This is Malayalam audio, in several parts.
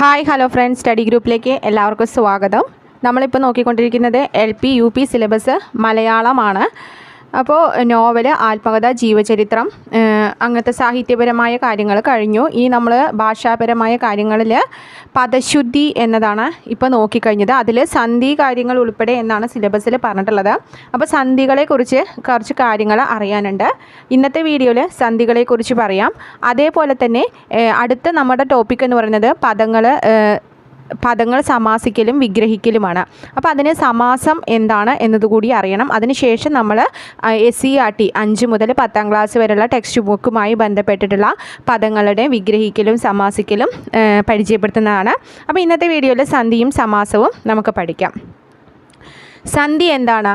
Hi hello friends. സ്റ്റഡി ഗ്രൂപ്പിലേക്ക് എല്ലാവർക്കും സ്വാഗതം. നമ്മളിപ്പോൾ നോക്കിക്കൊണ്ടിരിക്കുന്നത് L P U P syllabus മലയാളമാണ്. അപ്പോൾ നോവൽ ആത്മകഥ ജീവചരിത്രം അങ്ങനത്തെ സാഹിത്യപരമായ കാര്യങ്ങൾ കഴിഞ്ഞു. ഈ നമ്മൾ ഭാഷാപരമായ കാര്യങ്ങളിൽ പദശുദ്ധി എന്നതാണ് ഇപ്പോൾ നോക്കിക്കഴിഞ്ഞത്. അതിൽ സന്ധി കാര്യങ്ങൾ ഉൾപ്പെടെ എന്നാണ് സിലബസിൽ പറഞ്ഞിട്ടുള്ളത്. അപ്പോൾ സന്ധികളെക്കുറിച്ച് കുറച്ച് കാര്യങ്ങൾ അറിയാനുണ്ട്. ഇന്നത്തെ വീഡിയോയിൽ സന്ധികളെക്കുറിച്ച് പറയാം. അതേപോലെ തന്നെ അടുത്ത നമ്മുടെ ടോപ്പിക് എന്ന് പറയുന്നത് പദങ്ങൾ പദങ്ങൾ സമാസിക്കലും വിഗ്രഹിക്കലുമാണ്. അപ്പോൾ അതിന് സമാസം എന്താണ് എന്നതുകൂടി അറിയണം. അതിനുശേഷം നമ്മൾ എസ് സി ആർ ടി അഞ്ച് മുതൽ പത്താം ക്ലാസ് വരെയുള്ള ടെക്സ്റ്റ് ബുക്കുമായി ബന്ധപ്പെട്ടിട്ടുള്ള പദങ്ങളുടെ വിഗ്രഹിക്കലും സമാസിക്കലും പരിചയപ്പെടുത്തുന്നതാണ്. അപ്പോൾ ഇന്നത്തെ വീഡിയോയിൽ സന്ധിയും സമാസവും നമുക്ക് പഠിക്കാം. സന്ധി എന്താണ്?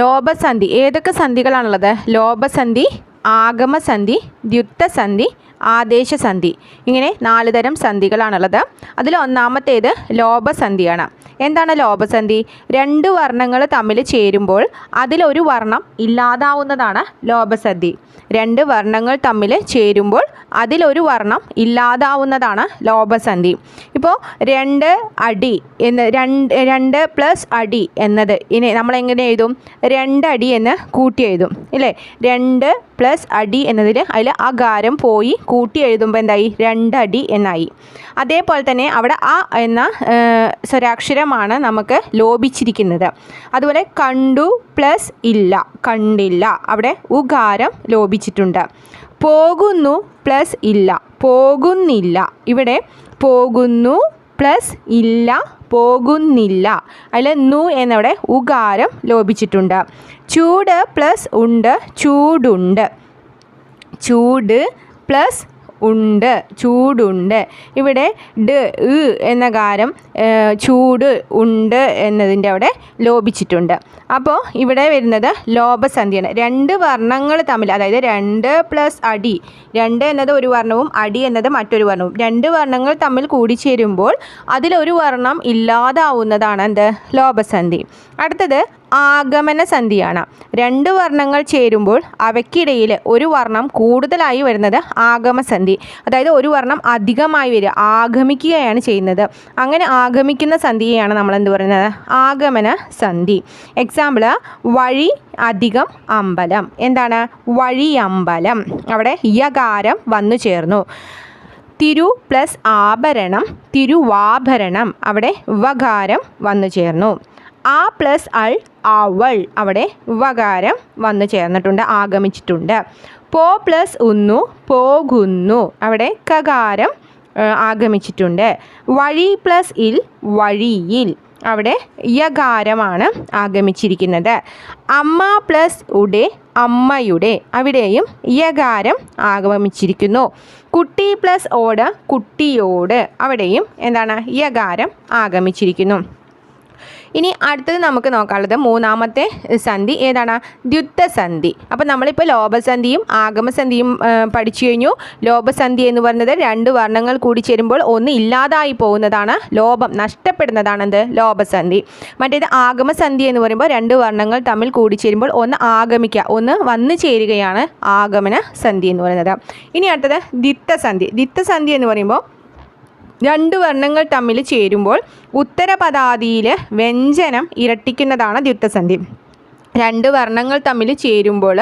ലോപസന്ധി. ഏതൊക്കെ സന്ധികളാണുള്ളത്? ലോപസന്ധി ആഗമസന്ധി ദ്യുത്തസന്ധി ആദേശസന്ധി. ഇങ്ങനെ നാല് തരം സന്ധികളാണുള്ളത്. അതിൽ ഒന്നാമത്തേത് ലോപസന്ധിയാണ്. എന്താണ് ലോപസന്ധി? രണ്ട് വർണങ്ങൾ തമ്മിൽ ചേരുമ്പോൾ അതിലൊരു വർണം ഇല്ലാതാവുന്നതാണ് ലോപസന്ധി. രണ്ട് വർണങ്ങൾ തമ്മിൽ ചേരുമ്പോൾ അതിലൊരു വർണം ഇല്ലാതാവുന്നതാണ് ലോപസന്ധി. ഇപ്പോൾ രണ്ട് അടി എന്ന് രണ്ട് രണ്ട് പ്ലസ് അടി എന്നത് ഇനി നമ്മളെങ്ങനെ എഴുതും? രണ്ടടി എന്ന് കൂട്ടി എഴുതും. ഇല്ലേ? രണ്ട് പ്ലസ് അടി എന്നതിൽ അതിൽ അകാരം പോയി കൂട്ടി എഴുതുമ്പോൾ എന്തായി? രണ്ടടി എന്നായി. അതേപോലെ തന്നെ അവിടെ ആ എന്ന സ്വരാക്ഷരമാണ് നമുക്ക് ലോപിച്ചിരിക്കുന്നത്. അതുപോലെ കണ്ടു പ്ലസ് ഇല്ല കണ്ടില്ല. അവിടെ ഉകാരം ലോപിച്ചിട്ടുണ്ട്. പോകുന്നു പ്ലസ് ഇല്ല പോകുന്നില്ല. ഇവിടെ പോകുന്നു പ്ലസ് ഇല്ല പോകുന്നില്ല. അതിൽ നു എന്നവിടെ ഉകാരം ലോപിച്ചിട്ടുണ്ട്. ചൂട് പ്ലസ് ഉണ്ട് ചൂടുണ്ട്. ചൂട് പ്ലസ് ഉണ്ട് ചൂടുണ്ട്. ഇവിടെ ഡ് ഇ എന്ന കാരം ചൂട് ഉണ്ട് എന്നതിന്റെ അവിടെ ലോപിച്ചിട്ടുണ്ട്. അപ്പോൾ ഇവിടെ വരുന്നത് ലോപസന്ധിയാണ്. രണ്ട് വർണങ്ങൾ തമ്മിൽ അതായത് രണ്ട് പ്ലസ് അടി. രണ്ട് എന്നത് ഒരു വർണവും അടി എന്നത് മറ്റൊരു വർണവും. രണ്ട് വർണങ്ങൾ തമ്മിൽ കൂടിച്ചേരുമ്പോൾ അതിലൊരു വർണം ഇല്ലാതാവുന്നതാണ് എന്ത്? ലോപസന്ധി. അടുത്തത് ആഗമന സന്ധിയാണ് രണ്ട് വർണങ്ങൾ ചേരുമ്പോൾ അവയ്ക്കിടയിൽ ഒരു വർണം കൂടുതലായി വരുന്നത് ആഗമസന്ധി. അതായത് ഒരു വർണം അധികമായി വരിക ആഗമിക്കുകയാണ് ചെയ്യുന്നത്. അങ്ങനെ ആഗമിക്കുന്ന സന്ധിയെയാണ് നമ്മൾ എന്ത് പറയുന്നത്? ആഗമന സന്ധി എക്സാമ്പിൾ വഴി അധികം അമ്പലം. എന്താണ്? വഴിയമ്പലം. അവിടെ യകാരം വന്നു ചേർന്നു. തിരു പ്ലസ് ആഭരണം തിരുവാഭരണം. അവിടെ വകാരം വന്നു ചേർന്നു. ആ പ്ലസ് അൾ അവൾ അവിടെ വകാരം വന്നു ചേർന്നിട്ടുണ്ട് ആഗമിച്ചിട്ടുണ്ട്. പോ പ്ലസ് ഉന്നു പോകുന്നു. അവിടെ കകാരം ആഗമിച്ചിട്ടുണ്ട്. വഴി പ്ലസ് ഇൽ വഴിയിൽ. അവിടെ യകാരമാണ് ആഗമിച്ചിരിക്കുന്നത്. അമ്മ പ്ലസ് ഉടെ അമ്മയുടെ. അവിടെയും യകാരം ആഗമിച്ചിരിക്കുന്നു. കുട്ടി പ്ലസ് ഓട് കുട്ടിയോട്. അവിടെയും എന്താണ്? യകാരം ആഗമിച്ചിരിക്കുന്നു. ഇനി അടുത്തത് നമുക്ക് നോക്കാനുള്ളത് മൂന്നാമത്തെ സന്ധി ഏതാണ്? ദ്യുത്തസന്ധി അപ്പോൾ നമ്മളിപ്പോൾ ലോപസന്ധിയും ആഗമസന്ധിയും പഠിച്ചു കഴിഞ്ഞു. ലോപസന്ധി എന്ന് പറയുന്നത് രണ്ട് വർണങ്ങൾ കൂടി ചേരുമ്പോൾ ഒന്ന് ഇല്ലാതായി പോകുന്നതാണ് ലോപം നഷ്ടപ്പെടുന്നതാണ് എന്ത്? ലോപസന്ധി. മറ്റേത് ആഗമസന്ധി എന്ന് പറയുമ്പോൾ രണ്ട് വർണങ്ങൾ തമ്മിൽ കൂടി ചേരുമ്പോൾ ഒന്ന് ആഗമിക്കുക ഒന്ന് വന്നു ചേരുകയാണ് ആഗമന സന്ധി എന്ന് പറയുന്നത്. ഇനി അടുത്തത് ദിത്തസന്ധി. ദിത്തസന്ധി എന്ന് പറയുമ്പോൾ രണ്ട് വർണങ്ങൾ തമ്മിൽ ചേരുമ്പോൾ ഉത്തരപദാതിയിൽ വ്യഞ്ജനം ഇരട്ടിക്കുന്നതാണ് ദ്യുത്തസന്ധി രണ്ട് വർണങ്ങൾ തമ്മിൽ ചേരുമ്പോൾ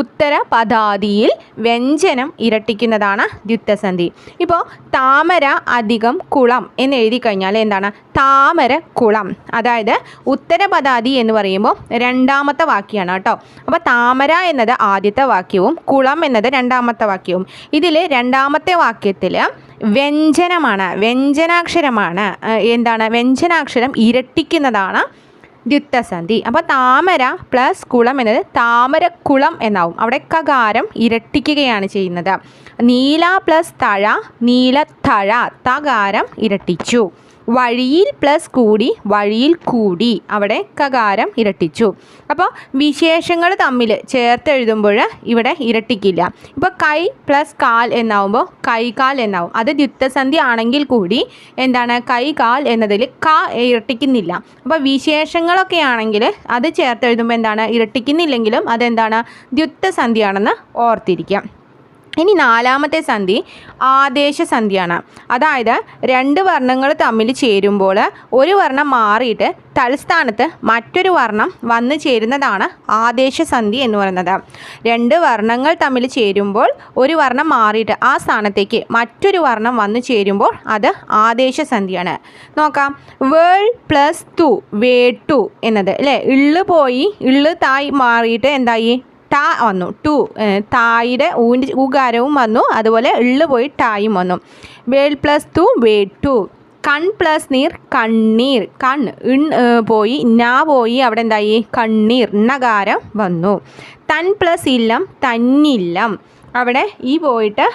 ഉത്തര പദാതിയിൽ വ്യഞ്ജനം ഇരട്ടിക്കുന്നതാണ് ദ്യുത്തസന്ധി. ഇപ്പോൾ താമര അധികം കുളം എന്ന് എഴുതി കഴിഞ്ഞാൽ എന്താണ്? താമര കുളം. അതായത് ഉത്തര ഉത്തരപദാതി എന്ന് പറയുമ്പോൾ രണ്ടാമത്തെ വാക്യാണ് കേട്ടോ. അപ്പോൾ താമര എന്നത് ആദ്യത്തെ വാക്യവും കുളം എന്നത് രണ്ടാമത്തെ വാക്യവും. ഇതിൽ രണ്ടാമത്തെ വാക്യത്തിൽ വ്യഞ്ജനമാണ് വ്യഞ്ജനാക്ഷരമാണ് എന്താണ്? വ്യഞ്ജനാക്ഷരം ഇരട്ടിക്കുന്നതാണ് ദ്യുത്തസന്ധി അപ്പോൾ താമര പ്ലസ് കുളം എന്നത് താമരക്കുളം എന്നാവും. അവിടെ കകാരം ഇരട്ടിക്കുകയാണ് ചെയ്യുന്നത്. നീല പ്ലസ് തഴ നീലത്തഴ തകാരം ഇരട്ടിച്ചു. വഴിയിൽ പ്ലസ് കൂടി വഴിയിൽ കൂടി. അവിടെ കകാരം ഇരട്ടിച്ചു. അപ്പോൾ വിശേഷങ്ങൾ തമ്മിൽ ചേർത്ത് എഴുതുമ്പോൾ ഇവിടെ ഇരട്ടിക്കില്ല. ഇപ്പോൾ കൈ പ്ലസ് കാൽ എന്നാവുമ്പോൾ കൈകാൽ എന്നാവും. അത് ദ്യുത്തസന്ധി ആണെങ്കിൽ കൂടി എന്താണ് കൈകാൽ എന്നതിൽ ക ഇരട്ടിക്കുന്നില്ല. അപ്പോൾ വിശേഷങ്ങളൊക്കെ ആണെങ്കിൽ അത് ചേർത്ത് എഴുതുമ്പോൾ എന്താണ് ഇരട്ടിക്കുന്നില്ലെങ്കിലും അതെന്താണ് ദ്യുത്തസന്ധിയാണെന്ന് ഓർത്തിരിക്കാം. ഇനി നാലാമത്തെ സന്ധി ആദേശ സന്ധിയാണ്. അതായത് രണ്ട് വർണങ്ങൾ തമ്മിൽ ചേരുമ്പോൾ ഒരു വർണം മാറിയിട്ട് തൽസ്ഥാനത്ത് മറ്റൊരു വർണം വന്നു ചേരുന്നതാണ് ആദേശ സന്ധി എന്ന് പറയുന്നത്. രണ്ട് വർണങ്ങൾ തമ്മിൽ ചേരുമ്പോൾ ഒരു വർണം മാറിയിട്ട് ആ സ്ഥാനത്തേക്ക് മറ്റൊരു വർണം വന്നു ചേരുമ്പോൾ അത് ആദേശ സന്ധിയാണ്. നോക്കാം. വേൾ പ്ലസ് ടു വേ ടു എന്നത് അല്ലേ? ഇള്ള് പോയി ഇള്ള് തായി മാറിയിട്ട് എന്തായി? ടാ വന്നു. ടു തായിയുടെ ഊന്റെ ഊകാരവും വന്നു. അതുപോലെ എള്ള് പോയി ടായും വന്നു. വേൾ പ്ലസ് ടു വേ ടു. കൺ പ്ലസ് നീർ കണ്ണീർ. കൺ ഇൺ പോയി. നാ പോയി. അവിടെ എന്തായി? കണ്ണീർ. നകാരം വന്നു. തൻ പ്ലസ് ഇല്ലം തന്നില്ലം. അവിടെ ഈ പോയിട്ട്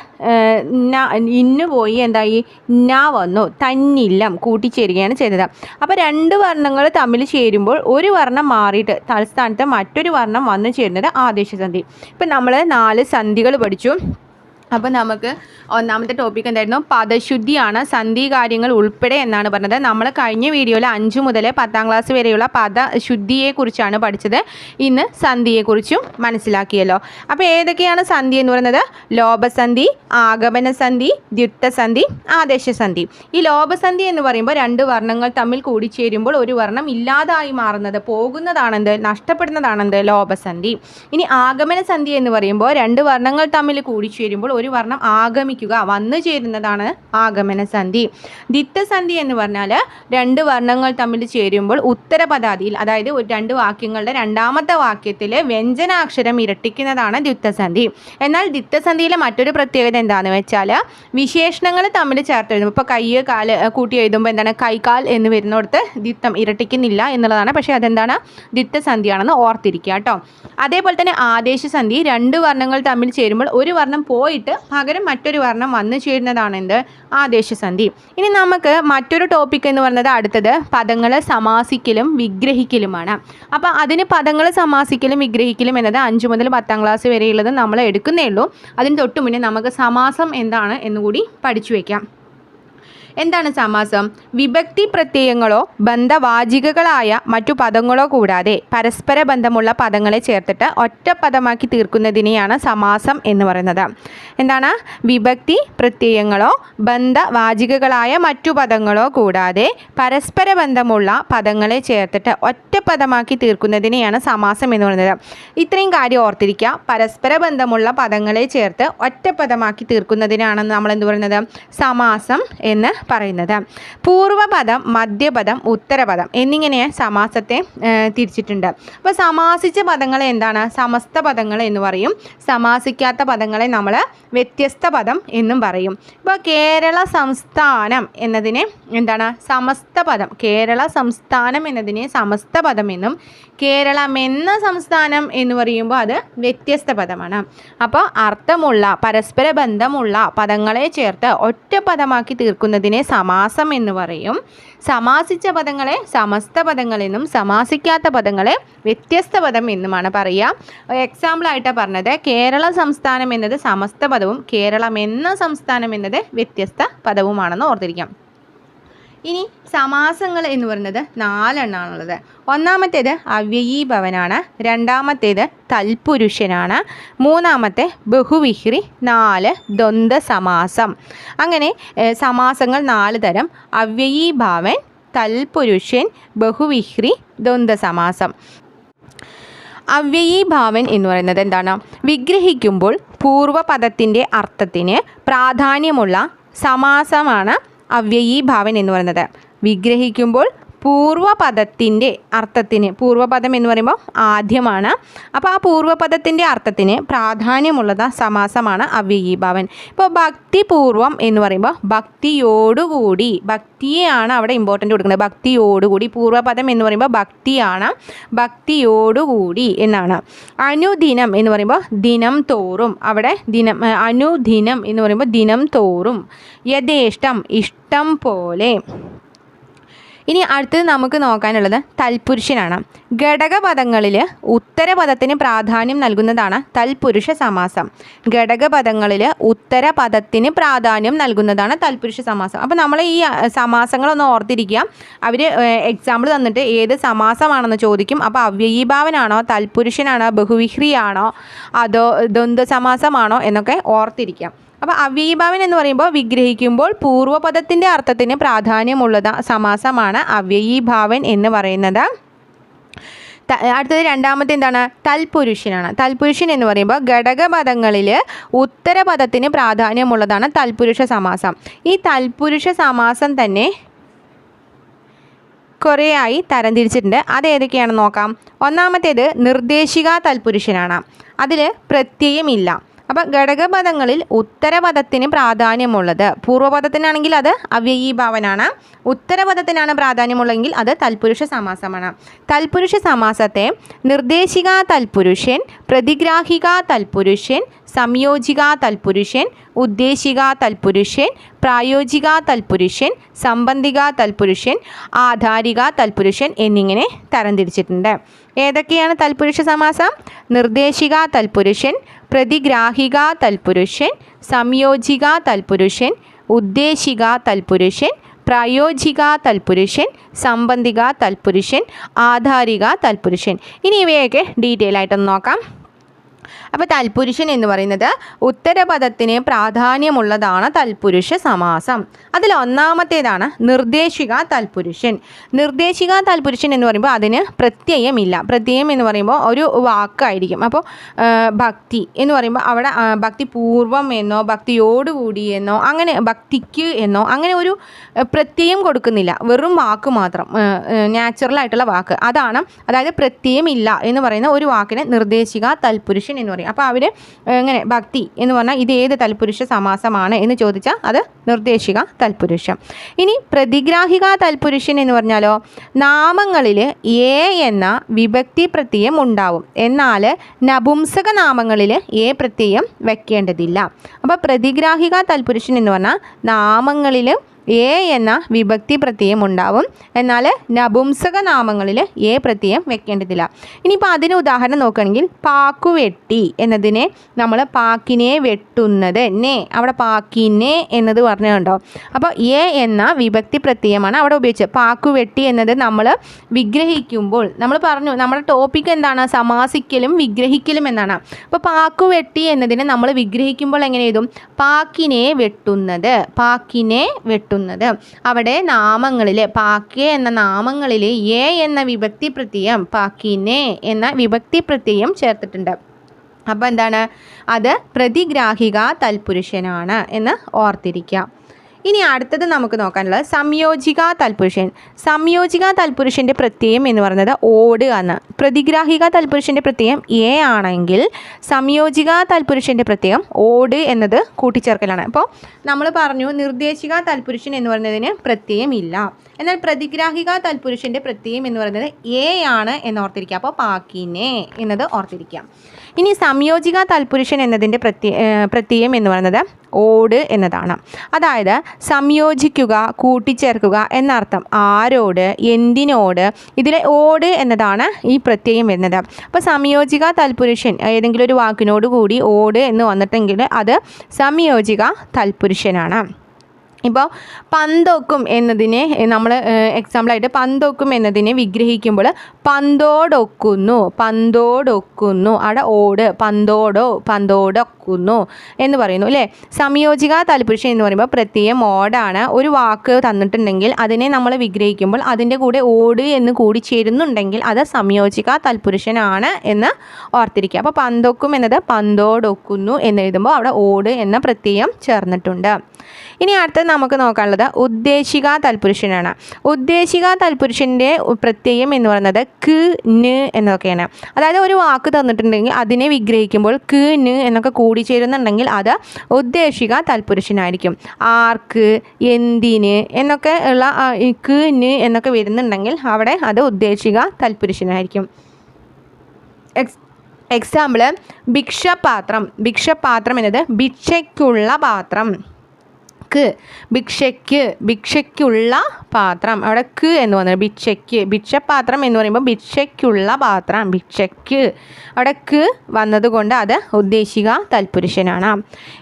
ഇന്ന് പോയി എന്തായി? ഇന്ന വന്നു. തന്നില്ലം കൂട്ടിച്ചേരുകയാണ് ചെയ്തത്. അപ്പോൾ രണ്ട് വർണങ്ങൾ തമ്മിൽ ചേരുമ്പോൾ ഒരു വർണം മാറിയിട്ട് തലസ്ഥാനത്ത് മറ്റൊരു വർണം വന്നു ചേരുന്നത് ആദേശസന്ധി ഇപ്പം നമ്മൾ നാല് സന്ധികൾ പഠിച്ചു. അപ്പോൾ നമുക്ക് ഒന്നാമത്തെ ടോപ്പിക് എന്തായിരുന്നു? പദശുദ്ധിയാണ് സന്ധി കാര്യങ്ങൾ ഉൾപ്പെടെ എന്നാണ് പറഞ്ഞത്. നമ്മൾ കഴിഞ്ഞ വീഡിയോയിൽ അഞ്ച് മുതൽ പത്താം ക്ലാസ് വരെയുള്ള പദശുദ്ധിയെക്കുറിച്ചാണ് പഠിച്ചത്. ഇന്ന് സന്ധിയെക്കുറിച്ചും മനസ്സിലാക്കിയല്ലോ. അപ്പോൾ ഏതൊക്കെയാണ് സന്ധി എന്ന് പറയുന്നത്? ലോപസന്ധി ആഗമനസന്ധി ദ്യുത്തസന്ധി ആദേശസന്ധി. ഈ ലോപസന്ധി എന്ന് പറയുമ്പോൾ രണ്ട് വർണങ്ങൾ തമ്മിൽ കൂടിച്ചേരുമ്പോൾ ഒരു വർണം ഇല്ലാതായി മാറുന്നത് പോകുന്നതാണെന്ത് നഷ്ടപ്പെടുന്നതാണെന്ത്? ലോപസന്ധി. ഇനി ആഗമനസന്ധി എന്ന് പറയുമ്പോൾ രണ്ട് വർണങ്ങൾ തമ്മിൽ കൂടിച്ചേരുമ്പോൾ ഒരു വർണം ആഗമിക്കുക വന്നു ചേരുന്നതാണ് ആഗമന സന്ധി. ദിത്തസന്ധി എന്ന് പറഞ്ഞാൽ രണ്ട് വർണങ്ങൾ തമ്മിൽ ചേരുമ്പോൾ ഉത്തരപദാതിയിൽ അതായത് രണ്ട് വാക്യങ്ങളുടെ രണ്ടാമത്തെ വാക്യത്തിൽ വ്യഞ്ജനാക്ഷരം ഇരട്ടിക്കുന്നതാണ് ദിത്തസന്ധി. എന്നാൽ ദിത്തസന്ധിയിലെ മറ്റൊരു പ്രത്യേകത എന്താണെന്ന് വെച്ചാൽ വിശേഷണങ്ങൾ തമ്മിൽ ചേർത്ത് എഴുതും ഇപ്പോൾ കൈ കാൽ കൂട്ടി എഴുതുമ്പോൾ എന്താണ്? കൈകാൽ എന്ന് വരുന്നിടത്ത് ദിത്തം ഇരട്ടിക്കുന്നില്ല എന്നുള്ളതാണ്. പക്ഷേ അതെന്താണ്? ദിത്തസന്ധിയാണെന്ന് ഓർത്തിരിക്കുക കേട്ടോ. അതേപോലെ തന്നെ ആദേശസന്ധി രണ്ട് വർണങ്ങൾ തമ്മിൽ ചേരുമ്പോൾ ഒരു വർണം പോയിട്ട് പകരം മറ്റൊരു വർണം വന്നു ചേരുന്നതാണ് എന്ത്? ആദേശസന്ധി. ഇനി നമുക്ക് മറ്റൊരു ടോപ്പിക് എന്ന് പറയുന്നത് അടുത്തത് പദങ്ങൾ സമാസിക്കലും വിഗ്രഹിക്കലുമാണ്. അപ്പോൾ അതിന് പദങ്ങൾ സമാസിക്കലും വിഗ്രഹിക്കലും എന്നത് അഞ്ച് മുതൽ പത്താം ക്ലാസ് വരെയുള്ളത് നമ്മൾ എടുക്കുന്നേ ഉള്ളൂ. അതിന് തൊട്ട് മുന്നേ നമുക്ക് സമാസം എന്താണ് എന്നുകൂടി പഠിച്ചു വയ്ക്കാം എന്താണ് സമാസം? വിഭക്തി പ്രത്യയങ്ങളോ ബന്ധവാചികകളായ മറ്റു പദങ്ങളോ കൂടാതെ പരസ്പര ബന്ധമുള്ള പദങ്ങളെ ചേർത്തിട്ട് ഒറ്റ പദമാക്കി തീർക്കുന്നതിനെയാണ് സമാസം എന്ന് പറയുന്നത്. എന്താണ്? വിഭക്തി പ്രത്യയങ്ങളോ ബന്ധവാചികകളായ മറ്റു പദങ്ങളോ കൂടാതെ പരസ്പര ബന്ധമുള്ള പദങ്ങളെ ചേർത്തിട്ട് ഒറ്റ പദമാക്കി തീർക്കുന്നതിനെയാണ് സമാസം എന്ന് പറയുന്നത്. ഇത്രയും കാര്യം ഓർത്തിരിക്കുക. പരസ്പര ബന്ധമുള്ള പദങ്ങളെ ചേർത്ത് ഒറ്റ പദമാക്കി തീർക്കുന്നതിനാണ് നമ്മൾ എന്ത് പറയുന്നത്? സമാസം എന്ന് പറയുന്നത്. പൂർവപദം മധ്യപദം ഉത്തരപദം എന്നിങ്ങനെയാണ് സമാസത്തെ തിരിച്ചിട്ടുണ്ട്. അപ്പോൾ സമാസിച്ച പദങ്ങളെ എന്താണ്? സമസ്ത പദങ്ങൾ എന്ന് പറയും. സമാസിക്കാത്ത പദങ്ങളെ നമ്മൾ വ്യത്യസ്ത പദം എന്നും പറയും. ഇപ്പോൾ കേരള സംസ്ഥാനം എന്നതിനെ എന്താണ്? സമസ്ത പദം. കേരള സംസ്ഥാനം എന്നതിനെ സമസ്ത പദം എന്നും കേരളം എന്ന സംസ്ഥാനം എന്ന് പറയുമ്പോൾ അത് വ്യത്യസ്ത പദമാണ്. അപ്പോൾ അർത്ഥമുള്ള പരസ്പര ബന്ധമുള്ള പദങ്ങളെ ചേർത്ത് ഒറ്റ പദമാക്കി തീർക്കുന്നതിനെ സമാസം എന്ന് പറയും. സമാസിച്ച പദങ്ങളെ സമസ്ത പദങ്ങളെന്നും സമാസിക്കാത്ത പദങ്ങളെ വ്യത്യസ്ത പദം എന്നുമാണ് പറയുക. എക്സാമ്പിളായിട്ട് പറഞ്ഞത് കേരള സംസ്ഥാനം എന്നത് സമസ്ത പദവും കേരളം എന്ന സംസ്ഥാനം എന്നത് വ്യത്യസ്ത പദവുമാണെന്ന് ഓർത്തിരിക്കാം. ഇനി സമാസങ്ങൾ എന്ന് പറയുന്നത് നാലെണ്ണമാണുള്ളത് ഒന്നാമത്തേത് അവ്യയീഭവനാണ്. രണ്ടാമത്തേത് തൽപുരുഷനാണ്. മൂന്നാമത്തെ ബഹുവിഹ്രി നാല് ദ്വന്ദ് സമാസം അങ്ങനെ സമാസങ്ങൾ നാല് തരം. അവ്യയീഭാവൻ തൽപുരുഷൻ ബഹുവിഹ്രി ദ്വന്ദ് സമാസം അവ്യയീഭാവൻ എന്ന് പറയുന്നത് എന്താണ്? വിഗ്രഹിക്കുമ്പോൾ പൂർവപദത്തിന്റെ അർത്ഥത്തിന് പ്രാധാന്യമുള്ള സമാസമാണ് അവ്യയീഭാവൻ എന്ന് പറയുന്നത്. വിഗ്രഹിക്കുമ്പോൾ പൂർവപദത്തിന്റെ അർത്ഥത്തിന് പൂർവപദം എന്ന് പറയുമ്പോൾ ആദ്യമാണ്. അപ്പോൾ ആ പൂർവപദത്തിന്റെ അർത്ഥത്തിന് പ്രാധാന്യമുള്ളത് സമാസമാണ് അവ്യയീഭാവൻ. ഇപ്പോൾ ഭക്തിപൂർവം എന്ന് പറയുമ്പോൾ ഭക്തിയോടുകൂടി ഭക്തിയെയാണ് അവിടെ ഇമ്പോർട്ടന്റ് കൊടുക്കുന്നത്. ഭക്തിയോടുകൂടി പൂർവപദം എന്ന് പറയുമ്പോൾ ഭക്തിയാണ് ഭക്തിയോടുകൂടി എന്നാണ്. അനുദിനം എന്ന് പറയുമ്പോൾ ദിനം തോറും അവിടെ ദിനം അനുദിനം എന്ന് പറയുമ്പോൾ ദിനം തോറും യഥേഷ്ടം ഇഷ്ടം പോലെ. ഇനി അടുത്തത് നമുക്ക് നോക്കാനുള്ളത് തൽപുരുഷനാണ്. ഘടകപദങ്ങളിൽ ഉത്തരപദത്തിന് പ്രാധാന്യം നൽകുന്നതാണ് തൽപുരുഷ സമാസം. ഘടകപദങ്ങളിൽ ഉത്തരപദത്തിന് പ്രാധാന്യം നൽകുന്നതാണ് തൽപുരുഷ സമാസം. അപ്പോൾ നമ്മൾ ഈ സമാസങ്ങളൊന്ന് ഓർത്തിരിക്കുക. അവർ എക്സാമ്പിൾ തന്നിട്ട് ഏത് സമാസമാണെന്ന് ചോദിക്കും. അപ്പോൾ അവ്യയീഭാവനാണോ തൽപുരുഷനാണോ ബഹുവിഹ്രിയാണോ അതോ ദ്വന്ദ്വ സമാസമാണോ എന്നൊക്കെ ഓർത്തിരിക്കാം അപ്പോൾ അവ്യയീഭാവൻ എന്ന് പറയുമ്പോൾ വിഗ്രഹിക്കുമ്പോൾ പൂർവപദത്തിന്റെ അർത്ഥത്തിന് പ്രാധാന്യമുള്ളത് സമാസമാണ് അവ്യയീഭാവൻ എന്ന് പറയുന്നത്. അടുത്തത് രണ്ടാമത്തെ എന്താണ്? തൽപുരുഷനാണ്. തൽപുരുഷൻ എന്ന് പറയുമ്പോൾ ഘടകപദങ്ങളിൽ ഉത്തരപദത്തിന് പ്രാധാന്യമുള്ളതാണ് തൽപുരുഷ സമാസം. ഈ തൽപുരുഷ സമാസം തന്നെ കുറേയായി തരംതിരിച്ചിട്ടുണ്ട്. അത് ഏതൊക്കെയാണെന്ന് നോക്കാം. ഒന്നാമത്തേത് നിർദ്ദേശിക തൽപുരുഷനാണ്. അതിൽ പ്രത്യയമില്ല. അപ്പോൾ ഘടകപദങ്ങളിൽ ഉത്തരപദത്തിന് പ്രാധാന്യമുള്ളത്. പൂർവപദത്തിനാണെങ്കിൽ അത് അവ്യയീഭാവനാണ്. ഉത്തരപദത്തിനാണ് പ്രാധാന്യമുള്ളതെങ്കിൽ അത് തൽപുരുഷ സമാസമാണ്. തൽപുരുഷ സമാസത്തെ നിർദ്ദേശിക തൽപുരുഷൻ പ്രതിഗ്രാഹിക തൽപുരുഷൻ സംയോജിക തൽപുരുഷൻ ഉദ്ദേശിക തൽപുരുഷൻ പ്രായോജിക തൽപുരുഷൻ സംബന്ധിക തൽപുരുഷൻ ആധാരിക തൽപുരുഷൻ എന്നിങ്ങനെ തരംതിരിച്ചിട്ടുണ്ട്. ഏതൊക്കെയാണ് തൽപുരുഷ സമാസം? നിർദ്ദേശിക തൽപുരുഷൻ പ്രതിഗ്രാഹിക തൽപുരുഷൻ സംയോജിക തൽപുരുഷൻ ഉദ്ദേശിക തൽപുരുഷൻ പ്രായോജിക തൽപുരുഷൻ സംബന്ധിക തൽപുരുഷൻ ആധാരിക തൽപുരുഷൻ. ഇനി ഇവയൊക്കെ ഡീറ്റെയിൽ ആയിട്ടൊന്ന് നോക്കാം. അപ്പോൾ തൽപുരുഷൻ എന്ന് പറയുന്നത് ഉത്തരപദത്തിന് പ്രാധാന്യമുള്ളതാണ് തൽപുരുഷ സമാസം. അതിൽ ഒന്നാമത്തേതാണ് നിർദ്ദേശിക തൽപുരുഷൻ. നിർദ്ദേശിക തൽപുരുഷൻ എന്ന് പറയുമ്പോൾ അതിന് പ്രത്യയമില്ല. പ്രത്യയം എന്ന് പറയുമ്പോൾ ഒരു വാക്കായിരിക്കും. അപ്പോൾ ഭക്തി എന്ന് പറയുമ്പോൾ അവിടെ ഭക്തിപൂർവം ഭക്തി പൂർവം എന്നോ ഭക്തിയോടുകൂടി എന്നോ അങ്ങനെ ഭക്തിക്ക് എന്നോ അങ്ങനെ ഒരു പ്രത്യയം കൊടുക്കുന്നില്ല. വെറും വാക്ക് മാത്രം നാച്ചുറൽ ആയിട്ടുള്ള വാക്ക്. അതാണ് അതായത് പ്രത്യയമില്ല എന്ന് പറയുന്ന ഒരു വാക്കിനെ നിർദ്ദേശിക തൽപുരുഷൻ എന്ന് പറയും. അപ്പോൾ അവർ എങ്ങനെ ഭക്തി എന്ന് പറഞ്ഞാൽ ഇത് ഏത് തൽപുരുഷ സമാസമാണ് എന്ന് ചോദിച്ചാൽ അത് നിർദ്ദേശിക തൽപുരുഷം. ഇനി പ്രതിഗ്രാഹിക തൽപുരുഷൻ എന്ന് പറഞ്ഞാലോ നാമങ്ങളിൽ എ എന്ന വിഭക്തി പ്രത്യയം ഉണ്ടാവും. എന്നാൽ നപുംസക നാമങ്ങളിൽ എ പ്രത്യയം വെക്കേണ്ടതില്ല. അപ്പോൾ പ്രതിഗ്രാഹിക തൽപുരുഷൻ എന്ന് പറഞ്ഞാൽ നാമങ്ങളിൽ എ എന്ന വിഭക്തി പ്രത്യയം ഉണ്ടാവും. എന്നാൽ നപുംസക നാമങ്ങളിൽ എ പ്രത്യയം വെക്കേണ്ടതില്ല. ഇനിയിപ്പോൾ അതിന് ഉദാഹരണം നോക്കുകയാണെങ്കിൽ പാക്കുവെട്ടി എന്നതിനെ നമ്മൾ പാക്കിനെ വെട്ടുന്നത് നെ. അവിടെ പാക്കിനെ എന്നത് പറഞ്ഞുണ്ടോ അപ്പോൾ എ എന്ന വിഭക്തി പ്രത്യയമാണ് അവിടെ ഉപയോഗിച്ചത്. പാക്കുവെട്ടി എന്നത് നമ്മൾ വിഗ്രഹിക്കുമ്പോൾ നമ്മൾ പറഞ്ഞു നമ്മുടെ ടോപ്പിക് എന്താണ്? സമാസിക്കലും വിഗ്രഹിക്കലും എന്നാണ്. അപ്പോൾ പാക്കുവെട്ടി എന്നതിനെ നമ്മൾ വിഗ്രഹിക്കുമ്പോൾ എങ്ങനെ എഴുതും? പാക്കിനെ വെട്ടുന്നത്. പാക്കിനെ വെട്ടുന്നത്. അവിടെ നാമങ്ങളിൽ പാക്കെ എന്ന നാമങ്ങളിൽ എ എന്ന വിഭക്തി പ്രത്യയം പാക്കിനെ എന്ന വിഭക്തി പ്രത്യയം ചേർത്തിട്ടുണ്ട്. അപ്പോൾ എന്താണ്? അത് പ്രതിഗ്രാഹിക തൽപുരുഷനാണ് എന്ന് ഓർത്തിരിക്കുക. ഇനി അടുത്തത് നമുക്ക് നോക്കാനുള്ളത് സംയോജിക തൽപുരുഷൻ. സംയോജിക തൽപുരുഷന്റെ പ്രത്യയം എന്ന് പറയുന്നത് ഓട് ആണ്. പ്രതിഗ്രാഹിക തൽപുരുഷന്റെ പ്രത്യയം എ ആണെങ്കിൽ സംയോജിക തൽപുരുഷന്റെ പ്രത്യയം ഓട് എന്നത് കൂട്ടിച്ചേർക്കലാണ്. അപ്പോൾ നമ്മൾ പറഞ്ഞു നിർദ്ദേശിക തൽപുരുഷൻ എന്ന് പറയുന്നതിന് പ്രത്യയം ഇല്ല. എന്നാൽ പ്രതിഗ്രാഹിക തൽപുരുഷന്റെ പ്രത്യയം എന്ന് പറയുന്നത് എ ആണ് എന്ന് ഓർത്തിരിക്കുക. അപ്പോൾ പാക്കിനെ എന്നത് ഓർത്തിരിക്കുക. ഇനി സംയോജിക തൽപുരുഷൻ എന്നതിന്റെ പ്രത്യയം എന്ന് പറയുന്നത് ഓട് എന്നതാണ്. അതായത് സംയോജിക്കുക കൂട്ടിച്ചേർക്കുക എന്നർത്ഥം ആരോട് എന്തിനോട് ഇതിലെ ഓട് എന്നതാണ് ഈ പ്രത്യയം വരുന്നത്. അപ്പോൾ സംയോജിക തൽപുരുഷൻ ഏതെങ്കിലും ഒരു വാക്കിനോട് കൂടി ഓട് എന്ന് വന്നിട്ടെങ്കിൽ അത് സംയോജിക തൽപുരുഷനാണ്. ഇപ്പോൾ പന്തോക്കും എന്നതിനെ നമ്മൾ എക്സാമ്പിളായിട്ട് പന്തോക്കും എന്നതിനെ വിഗ്രഹിക്കുമ്പോൾ പന്തോടൊക്കുന്നു പന്തോടൊക്കുന്നു അവിടെ ഓട് പന്തോടോ പന്തോടൊക്കുന്നു എന്ന് പറയുന്നു അല്ലേ? സംയോജിക തൽപുരുഷൻ എന്ന് പറയുമ്പോൾ പ്രത്യയം ഓടാണ് ഒരു വാക്ക് തന്നിട്ടുണ്ടെങ്കിൽ അതിനെ നമ്മൾ വിഗ്രഹിക്കുമ്പോൾ അതിന്റെ കൂടെ ഓട് എന്ന് കൂടി ചേരുന്നുണ്ടെങ്കിൽ അത് സംയോജിക തൽപുരുഷനാണ് എന്ന് ഓർത്തിരിക്കുക. അപ്പോൾ പന്തൊക്കും എന്നത് പന്തോടൊക്കുന്നു എന്നെഴുതുമ്പോൾ അവിടെ ഓട് എന്ന പ്രത്യയം ചേർന്നിട്ടുണ്ട്. ഇനി അടുത്തത് നമുക്ക് നോക്കാനുള്ളത് ഉദ്ദേശിക തൽപുരുഷനാണ്. ഉദ്ദേശിക തൽപുരുഷന്റെ പ്രത്യയം എന്ന് പറയുന്നത് ക് ന് എന്നൊക്കെയാണ്. അതായത് ഒരു വാക്ക് തന്നിട്ടുണ്ടെങ്കിൽ അതിനെ വിഗ്രഹിക്കുമ്പോൾ ക് ന് എന്നൊക്കെ കൂടിച്ചേരുന്നുണ്ടെങ്കിൽ അത് ഉദ്ദേശിക തൽപുരുഷനായിരിക്കും. ആർക്ക് എന്തിന് എന്നൊക്കെ ഉള്ള ക് ന് എന്നൊക്കെ വരുന്നുണ്ടെങ്കിൽ അവിടെ അത് ഉദ്ദേശിക തൽപുരുഷനായിരിക്കും. X example ഭിക്ഷപാത്രം. ഭിക്ഷപാത്രം എന്നത് ഭിക്ഷയ്ക്കുള്ള പാത്രം. ക്ക് ഭിക്ഷയ്ക്ക് ഭിക്ഷയ്ക്കുള്ള പാത്രം. അവിടെ ക്ക് എന്ന് പറഞ്ഞത് ഭിക്ഷയ്ക്ക് ഭിക്ഷപാത്രം എന്ന് പറയുമ്പോൾ ഭിക്ഷയ്ക്കുള്ള പാത്രം ഭിക്ഷയ്ക്ക്. അവിടെ ക്ക് വന്നതുകൊണ്ട് അത് ഉദ്ദേശിക തൽപുരുഷനാണ്.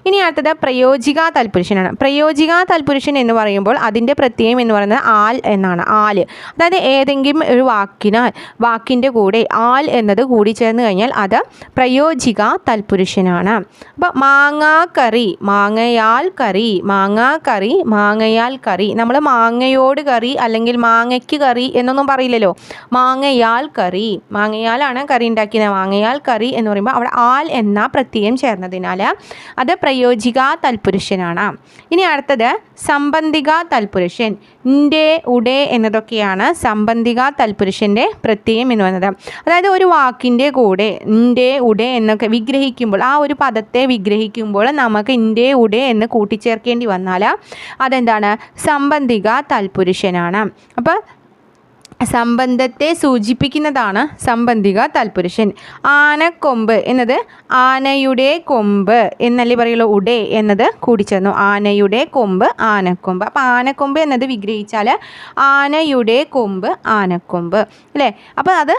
ഇനി അടുത്തത് പ്രയോജിക തൽപുരുഷനാണ്. പ്രയോജിക തൽപുരുഷൻ എന്ന് പറയുമ്പോൾ അതിന്റെ പ്രത്യയം എന്ന് പറയുന്നത് ആൽ എന്നാണ്. ആൽ. അതായത് ഏതെങ്കിലും ഒരു വാക്കിനാൽ വാക്കിന്റെ കൂടെ ആൽ എന്നത് കൂടി ചേർന്ന് കഴിഞ്ഞാൽ അത് പ്രയോജിക തൽപുരുഷനാണ്. അപ്പോൾ മാങ്ങാ കറി മാങ്ങയാൽ കറി മാങ്ങാക്കറി മാങ്ങയാൽ കറി. നമ്മൾ മാങ്ങയോട് കറി അല്ലെങ്കിൽ മാങ്ങയ്ക്ക് കറി എന്നൊന്നും പറയില്ലല്ലോ. മാങ്ങയാൽ കറി. മാങ്ങയാലാണ് കറി ഉണ്ടാക്കിയത്. മാങ്ങയാൽ കറി എന്ന് പറയുമ്പോൾ അവിടെ ആൽ എന്ന പ്രത്യയം ചേർന്നതിനാൽ അത് പ്രയോജിക തൽപുരുഷനാണ്. ഇനി അടുത്തത് സംബന്ധിക തൽപുരുഷൻ. ഇന്റെ ഉടെ എന്നതൊക്കെയാണ് സംബന്ധിക തൽപുരുഷന്റെ പ്രത്യയം എന്ന് പറയുന്നത്. അതായത് ഒരു വാക്കിന്റെ കൂടെ ഇന്റെ ഉടെ എന്നൊക്കെ വിഗ്രഹിക്കുമ്പോൾ ആ ഒരു പദത്തെ വിഗ്രഹിക്കുമ്പോൾ നമുക്ക് ഇന്റെ ഉടെ എന്ന് കൂട്ടിച്ചേർക്കേണ്ടി വന്നാൽ അതെന്താണ്? സംബന്ധിക തൽപുരുഷനാണ്. അപ്പോൾ സംബന്ധത്തെ സൂചിപ്പിക്കുന്നതാണ് സംബന്ധിക തൽപുരുഷൻ. ആനക്കൊമ്പ് എന്നത് ആനയുടെ കൊമ്പ് എന്നല്ലേ പറയുള്ളൂ. ഉടേ എന്നത് കൂടിച്ചേർന്നു. ആനയുടെ കൊമ്പ് ആനക്കൊമ്പ്. അപ്പോൾ ആനക്കൊമ്പ് എന്നത് വിഗ്രഹിച്ചാൽ ആനയുടെ കൊമ്പ് ആനക്കൊമ്പ്. അല്ലേ? അപ്പോൾ അത്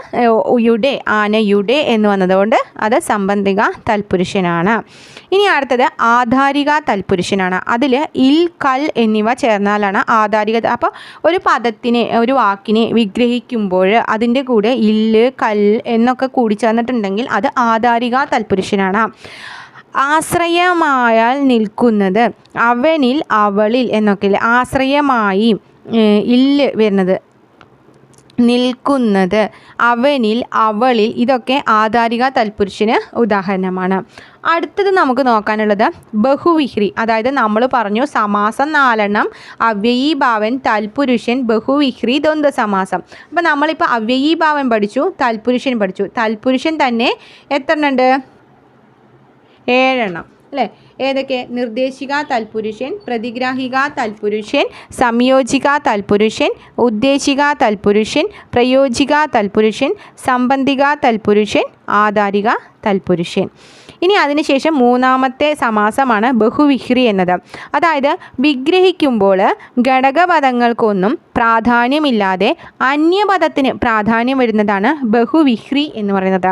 യുടെ ആനയുടെ എന്ന് വന്നതുകൊണ്ട് അത് സംബന്ധിക തൽപുരുഷനാണ്. ഇനി അടുത്തത് ആധാരിക തൽപുരുഷനാണ്. അതിൽ ഇൽ കൽ എന്നിവ ചേർന്നാലാണ് ആധാരിക. അപ്പോൾ ഒരു പദത്തിനെ ഒരു വാക്കിനെ വിഗ്രഹിക്കുമ്പോൾ അതിന്റെ കൂടെ ഇല്ല് കൽ എന്നൊക്കെ കൂടി ചേർന്നിട്ടുണ്ടെങ്കിൽ അത് ആധാരിക തൽപുരുഷനാണ്. ആശ്രയമായാൽ നിൽക്കുന്നത് അവനിൽ അവളിൽ എന്നൊക്കെ ആശ്രയമായി ഇല്ല് വരുന്നത് നിൽക്കുന്നത്. അവനിൽ അവളിൽ ഇതൊക്കെ ആധാരിക തൽപുരുഷന് ഉദാഹരണമാണ്. അടുത്തത് നമുക്ക് നോക്കാനുള്ളത് ബഹുവിഹ്രി. അതായത് നമ്മൾ പറഞ്ഞു സമാസം നാലെണ്ണം അവ്യയീഭാവൻ തൽപുരുഷൻ ബഹുവിഹ്രി ദ്വന്ദ് സമാസം. അപ്പോൾ നമ്മളിപ്പോൾ അവ്യയീഭാവൻ പഠിച്ചു തൽപുരുഷൻ പഠിച്ചു. തൽപുരുഷൻ തന്നെ എത്ര ഉണ്ട്? ഏഴെണ്ണം. അല്ലേ? ഏതൊക്കെ? നിർദ്ദേശിക തൽപുരുഷൻ പ്രതിഗ്രാഹിക തൽപുരുഷൻ സംയോജിക തൽപുരുഷൻ ഉദ്ദേശിക തൽപുരുഷൻ പ്രയോജിക തൽപുരുഷൻ സംബന്ധിക തൽപുരുഷൻ ആധാരിക തൽപുരുഷൻ. ഇനി അതിനുശേഷം മൂന്നാമത്തെ സമാസമാണ് ബഹുവിഹ്രി എന്നത്. അതായത് വിഗ്രഹിക്കുമ്പോൾ ഘടകപദങ്ങൾക്കൊന്നും പ്രാധാന്യമില്ലാതെ അന്യപദത്തിന് പ്രാധാന്യം വരുന്നതാണ് ബഹുവിഹ്രി എന്ന് പറയുന്നത്.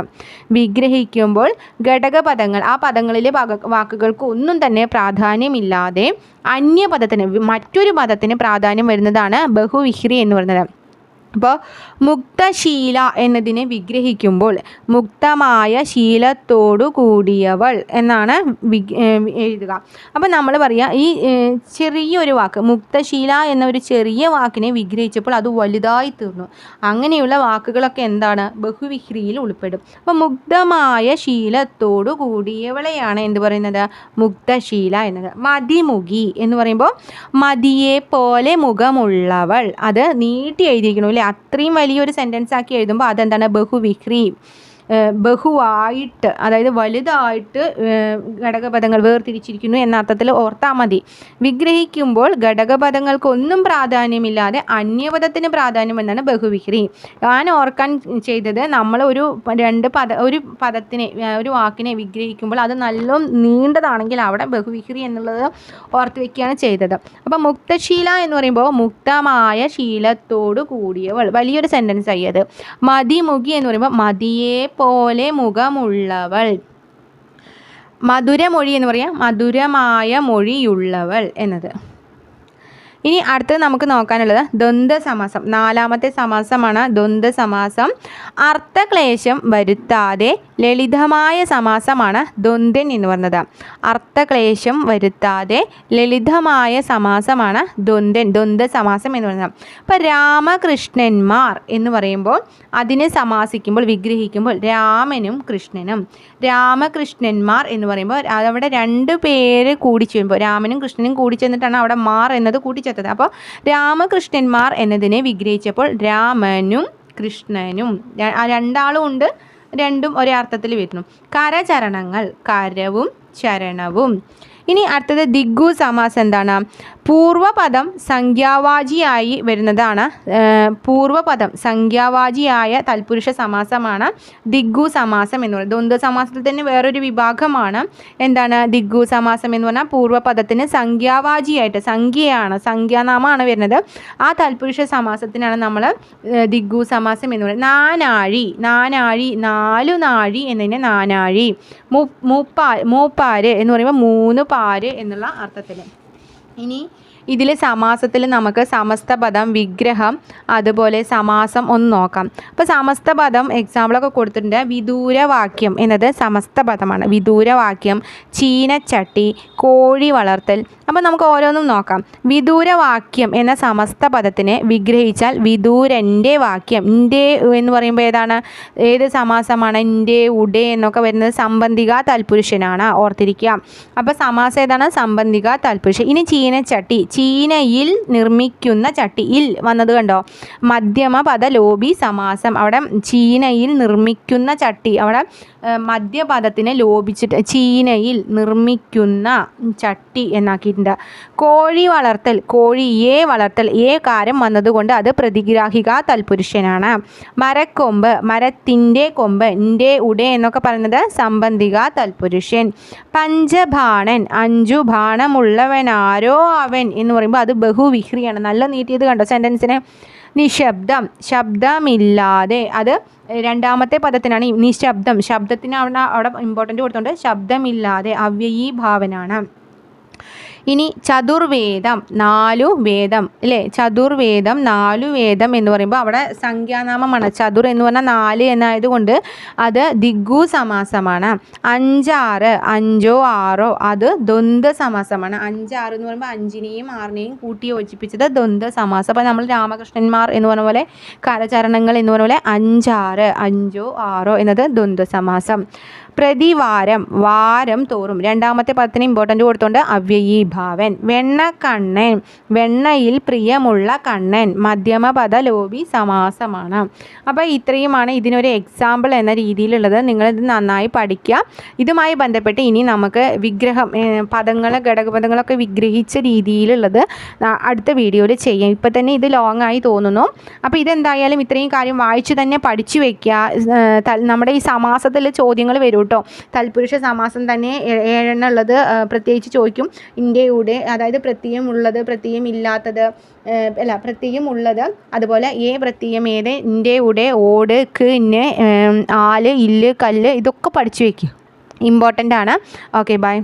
വിഗ്രഹിക്കുമ്പോൾ ഘടകപദങ്ങൾ ആ പദങ്ങളിലെ വാക്കുകൾക്ക് ഒന്നും തന്നെ പ്രാധാന്യമില്ലാതെ അന്യപദത്തിന് മറ്റൊരു പദത്തിന് പ്രാധാന്യം വരുന്നതാണ് ബഹുവിഹ്രി എന്ന് പറയുന്നത്. അപ്പോൾ മുക്തശീല എന്നതിനെ വിഗ്രഹിക്കുമ്പോൾ മുക്തമായ ശീലത്തോടു കൂടിയവൾ എന്നാണ് എഴുതുക. അപ്പോൾ നമ്മൾ പറയുക ഈ ചെറിയൊരു വാക്ക് മുക്തശീല എന്ന ഒരു ചെറിയ വാക്കിനെ വിഗ്രഹിച്ചപ്പോൾ അത് വലുതായി തീർന്നു. അങ്ങനെയുള്ള വാക്കുകളൊക്കെ എന്താണ്? ബഹുവിഹ്രിയിൽ ഉൾപ്പെടും. അപ്പോൾ മുക്തമായ ശീലത്തോടു കൂടിയവളെയാണ് എന്ത് പറയുന്നത്? മുക്തശീല എന്നത്. മതിമുഖി എന്ന് പറയുമ്പോൾ മതിയെ പോലെ മുഖമുള്ളവൾ. അത് നീട്ടി എഴുതിയിരിക്കണം അത്രയും വലിയൊരു സെന്റൻസ് ആക്കി എഴുതുമ്പോൾ അതെന്താണ് ബഹുവിഹ്രി ബഹുവായിട്ട് അതായത് വലുതായിട്ട് ഘടകപദങ്ങൾ വേർതിരിച്ചിരിക്കുന്നു എന്ന അർത്ഥത്തിൽ ഓർത്താൽ മതി. വിഗ്രഹിക്കുമ്പോൾ ഘടകപദങ്ങൾക്കൊന്നും പ്രാധാന്യമില്ലാതെ അന്യപദത്തിന് പ്രാധാന്യം എന്നാണ് ബഹുവിഹ്രി. ഞാൻ ഓർക്കാൻ ചെയ്തത് നമ്മൾ ഒരു രണ്ട് പദ ഒരു പദത്തിനെ ഒരു വാക്കിനെ വിഗ്രഹിക്കുമ്പോൾ അത് നല്ല നീണ്ടതാണെങ്കിൽ അവിടെ ബഹുവിഹ്രി എന്നുള്ളത് ഓർത്ത് വെക്കുകയാണ് ചെയ്തത്. അപ്പോൾ മുക്തശീല എന്ന് പറയുമ്പോൾ മുക്തമായ ശീലത്തോട് കൂടിയവൾ. വലിയൊരു സെന്റൻസ് ആയി അത്. മതിമുഖി എന്ന് പറയുമ്പോൾ മതിയെ പോലെ മുഖമുള്ളവൾ. മധുരമൊഴി എന്ന് പറയാം. മധുരമായ മൊഴിയുള്ളവൾ എന്നത്. ഇനി അടുത്തത് നമുക്ക് നോക്കാനുള്ളത് ദ്വന്ദ് സമാസം നാലാമത്തെ സമാസമാണ് ദ്വന്ദ് സമാസം അർത്ഥക്ലേശം വരുത്താതെ ലളിതമായ സമാസമാണ് ദ്വന്ദ്ൻ എന്ന് പറഞ്ഞത്. അർത്ഥക്ലേശം വരുത്താതെ ലളിതമായ സമാസമാണ് ദ്വന്ദ്ൻ ദ്വന്ദ് സമാസം എന്ന് പറയുന്നത് അപ്പോൾ രാമകൃഷ്ണന്മാർ എന്ന് പറയുമ്പോൾ അതിനെ സമാസിക്കുമ്പോൾ വിഗ്രഹിക്കുമ്പോൾ രാമനും കൃഷ്ണനും. രാമകൃഷ്ണന്മാർ എന്ന് പറയുമ്പോൾ അവിടെ രണ്ട് പേര് കൂടി ചെയ്യുമ്പോൾ രാമനും കൃഷ്ണനും കൂടി ചെന്നിട്ടാണ് അവിടെ മാർ എന്നത് കൂട്ടിച്ചേർത്തത് അപ്പോൾ രാമകൃഷ്ണന്മാർ എന്നതിനെ വിഗ്രഹിച്ചപ്പോൾ രാമനും കൃഷ്ണനും ആ രണ്ടാളും ഉണ്ട്. രണ്ടും ഒരേ അർത്ഥത്തിൽ വരുന്നു. കരചരണങ്ങൾ കരവും ചരണവും. ഇനി അടുത്തത് ദിഗ്ഗു സമാസം എന്താണ്? പൂർവപദം സംഖ്യാവാചിയായി വരുന്നതാണ്. പൂർവപദം സംഖ്യാവാചിയായ തൽപുരുഷ സമാസമാണ് ദിഗ്ഗു സമാസം എന്ന് പറയുന്നത്. ദ്വന്ദ്വ സമാസത്തിൽ തന്നെ വേറൊരു വിഭാഗമാണ്. എന്താണ് ദിഗ്ഗു സമാസം എന്ന് പറഞ്ഞാൽ പൂർവപദത്തിന് സംഖ്യാവാചിയായിട്ട് സംഖ്യയാണ് സംഖ്യാനാമമാണ് വരുന്നത്. ആ തൽപുരുഷ സമാസത്തിനാണ് നമ്മൾ ദിഗ്ഗു സമാസം എന്ന് പറയുന്നത്. നാനാഴി നാനാഴി നാലു നാഴി എന്നതിന് നാനാഴി. മൂപ്പാ മൂപ്പാര് എന്ന് പറയുമ്പോൾ മൂന്ന് പാര് എന്നുള്ള അർത്ഥത്തിൽ ഇനി ഇതിൽ സമാസത്തിൽ നമുക്ക് സമസ്ത പദം വിഗ്രഹം അതുപോലെ സമാസം ഒന്ന് നോക്കാം. അപ്പോൾ സമസ്ത പദം എക്സാമ്പിളൊക്കെ കൊടുത്തിട്ടുണ്ട്. വിദൂരവാക്യം എന്നത് സമസ്ത പദമാണ്. വിദൂരവാക്യം ചീനച്ചട്ടി കോഴി വളർത്തൽ അപ്പോൾ നമുക്ക് ഓരോന്നും നോക്കാം. വിദൂരവാക്യം എന്ന സമസ്ത പദത്തിനെ വിഗ്രഹിച്ചാൽ വിദൂരന്റെ വാക്യം. ഇന്റെ എന്ന് പറയുമ്പോൾ ഏതാണ്? ഏത് സമാസമാണ്? ഇന്റെ ഉടെ എന്നൊക്കെ വരുന്നത് സംബന്ധിക തൽപുരുഷനാണ്. ഓർത്തിരിക്കുക. അപ്പോൾ സമാസം ഏതാണ്? സംബന്ധിക തൽപുരുഷൻ. ഇനി ചീനച്ചട്ടി. ചീനയിൽ നിർമ്മിക്കുന്ന ചട്ടി ഇൽ വന്നത് കണ്ടോ? മധ്യമ പദ ലോബി സമാസം. അവിടെ ചീനയിൽ നിർമ്മിക്കുന്ന ചട്ടി. അവിടെ ഏഹ്, മധ്യപദത്തിനെ ലോപിച്ചിട്ട് ചീനയിൽ നിർമ്മിക്കുന്ന ചട്ടി എന്നാക്കിയിട്ടുണ്ട്. കോഴി വളർത്തൽ കോഴിയെ വളർത്തൽ ഏ കാരം വന്നതുകൊണ്ട് അത് പ്രതിഗ്രാഹിക തൽപുരുഷനാണ്. മരക്കൊമ്പ് മരത്തിന്റെ കൊമ്പ് ന്റെ ഉടെ എന്നൊക്കെ പറയുന്നത് സംബന്ധിക തൽപുരുഷൻ. പഞ്ചഭാണൻ അഞ്ചു ഭാണമുള്ളവനാരോ അവൻ എന്ന് പറയുമ്പോൾ അത് ബഹുവിഹ്രിയാണ്. നല്ല നീട്ടിയത് കണ്ടോ സെന്റൻസിനെ നിശബ്ദം. ശബ്ദമില്ലാതെ. അത് രണ്ടാമത്തെ പദത്തിനാണ്. നിശബ്ദം. ശബ്ദത്തിന് അവിടെ അവിടെ ഇമ്പോർട്ടന്റ് കൊടുത്തുകൊണ്ട് ശബ്ദമില്ലാതെ അവ്യയീ ഭാവനാണ് ഇനി ചതുർവേദം നാലു വേദം അല്ലേ ചതുർവേദം നാലു വേദം എന്ന് പറയുമ്പോൾ അവിടെ സംഖ്യാനാമമാണ്. ചതുർ എന്ന് പറഞ്ഞാൽ നാല് എന്നായതുകൊണ്ട് അത് ദിഗു സമാസമാണ്. അഞ്ചാറ് അഞ്ചോ ആറോ അത് ദ്വന്ദ് സമാസമാണ്. അഞ്ചാറ് എന്ന് പറയുമ്പോൾ അഞ്ചിനെയും ആറിനെയും കൂട്ടി യോജിപ്പിച്ചത് ദ്വന്ദ് സമാസം. അപ്പോൾ നമ്മൾ രാമകൃഷ്ണന്മാർ എന്ന് പറഞ്ഞ പോലെ കരചരണങ്ങൾ എന്ന് പറഞ്ഞ പോലെ അഞ്ചാറ് അഞ്ചോ ആറോ എന്നത് ദ്വന്ദ് സമാസം. പ്രതിവാരം വാരം തോറും. രണ്ടാമത്തെ പദത്തിന് ഇമ്പോർട്ടന്റ് കൊടുത്തുകൊണ്ട് അവ്യയീഭാവൻ. വെണ്ണ കണ്ണൻ വെണ്ണയിൽ പ്രിയമുള്ള കണ്ണൻ മധ്യമപദ ലോബി സമാസമാണ്. അപ്പോൾ ഇത്രയുമാണ് ഇതിനൊരു എക്സാമ്പിൾ എന്ന രീതിയിലുള്ളത്. നിങ്ങളിത് നന്നായി പഠിക്കുക ഇതുമായി ബന്ധപ്പെട്ട് ഇനി നമുക്ക് വിഗ്രഹം പദങ്ങൾ ഘടകപദങ്ങളൊക്കെ വിഗ്രഹിച്ച രീതിയിലുള്ളത് അടുത്ത വീഡിയോയിൽ ചെയ്യാം. ഇപ്പം തന്നെ ഇത് ലോങ് ആയി തോന്നുന്നു. അപ്പോൾ ഇതെന്തായാലും ഇത്രയും കാര്യം വായിച്ചു തന്നെ പഠിച്ചു വയ്ക്കുക നമ്മുടെ ഈ സമാസത്തിൽ ചോദ്യങ്ങൾ വരും കേട്ടോ. തൽപുരുഷ സമാസം തന്നെ ഏഴെണ്ണം ഉള്ളത് പ്രത്യേകിച്ച് ചോദിക്കും. ഇന്ത്യയുടെ അതായത് പ്രത്യയം ഉള്ളത് പ്രത്യയം ഇല്ലാത്തത് അല്ല പ്രത്യയം ഉള്ളത് അതുപോലെ ഏ പ്രത്യയം ഏത് ഉടെ ഓട് ഇന്ന് ആൽ ഇല്ല് കല്ല് ഇതൊക്കെ പഠിച്ചു വയ്ക്കും. ഇമ്പോർട്ടന്റ് ആണ്. Okay bye